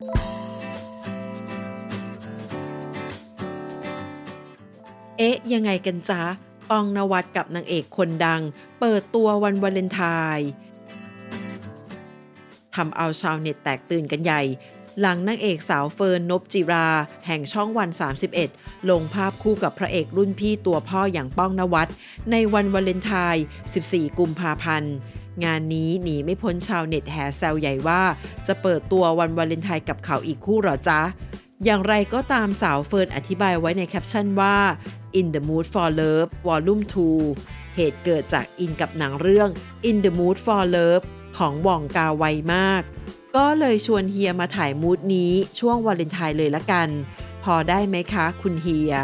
เอ๊ะ ยังไงกันจ๊ะป้องนวัดกับนางเอกคนดัง เปิดตัววันวาเลนไทน์ทำเอาชาวเน็ตแตกตื่นกันใหญ่ หลังนางเอกสาวเฟิร์นนบจิรา แห่งช่องวัน 31 ลงภาพคู่กับพระเอกรุ่นพี่ตัวพ่ออย่างป้องนวัดในวันวาเลนไทน์ 14 กุมภาพันธ์ งานนี้หนีไม่พ้นชาวเน็ตแห่แซวใหญ่ว่า จะเปิดตัววันวาเลนไทน์กับเขาอีกคู่หรอจ๊ะ อย่างไรก็ตามสาวเฟิร์นอธิบายไว้ในแคปชั่นว่า In the Mood for Love Volume 2 เหตุเกิดจากอินกับหนังเรื่อง In the Mood for Love ของว่องกาไวมาก ก็เลยชวนเฮียมาถ่ายมูดนี้ช่วงวาเลนไทน์เลยละกัน พอได้ไหมคะคุณเฮีย